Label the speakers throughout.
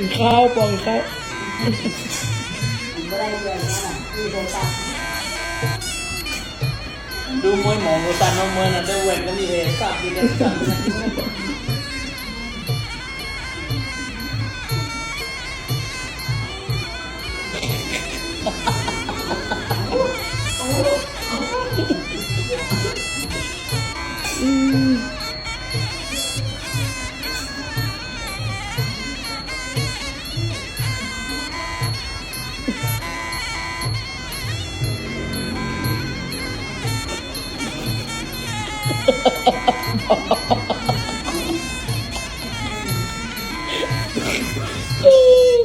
Speaker 1: กินข้าวปองข้าว
Speaker 2: ดูมวยหมองตันมวยน่ะได้เว้นก็มีเหตุกับดีกันกัน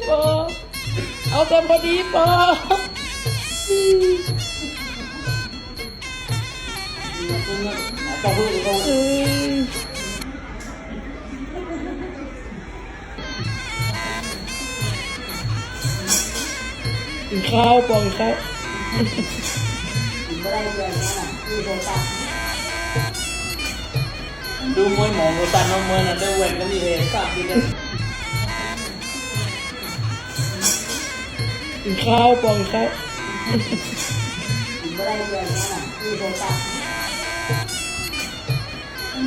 Speaker 1: ปอเอาแต่พอดีปอ
Speaker 2: ก็พูดเขา
Speaker 1: อืมกินข้าวปองข้าว
Speaker 2: ดูมวยหมองตันมวยนะได้เวนก็มีเหตุกับดีกัน
Speaker 1: กินข้าวปองข้าว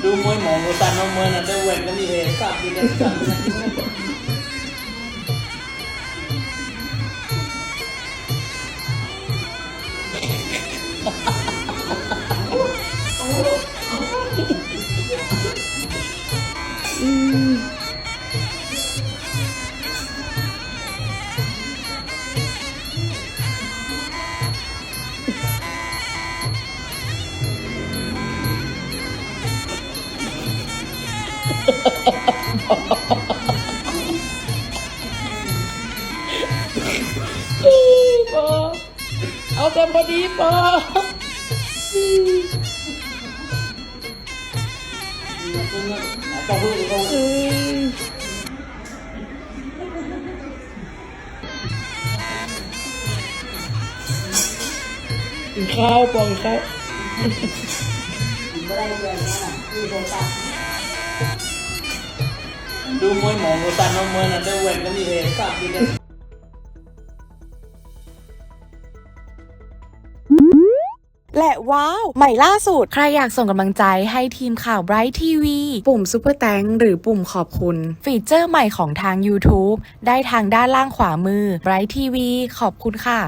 Speaker 2: ดูมวยหมองตันมวยนะได้เวนก็มีเหตุกับดีกัน
Speaker 1: ปอเอาแต่พอดีปอ
Speaker 2: ก็พูดเขา
Speaker 1: อืมกินข้าวปองข้าว
Speaker 2: ดูมวยหมองตันมวยน่ะได้เวนก็มีเหตุกับดีกัน
Speaker 3: และว้าว ใหม่ล่าสุด ใครอยากส่งกำลังใจให้ทีมข่าว Bright TV ปุ่ม Super t h a n k หรือปุ่มขอบคุณ ฟีเจอร์ใหม่ของทาง YouTube ได้ทางด้านล่างขวามือ Bright TV ขอบคุณค่ะ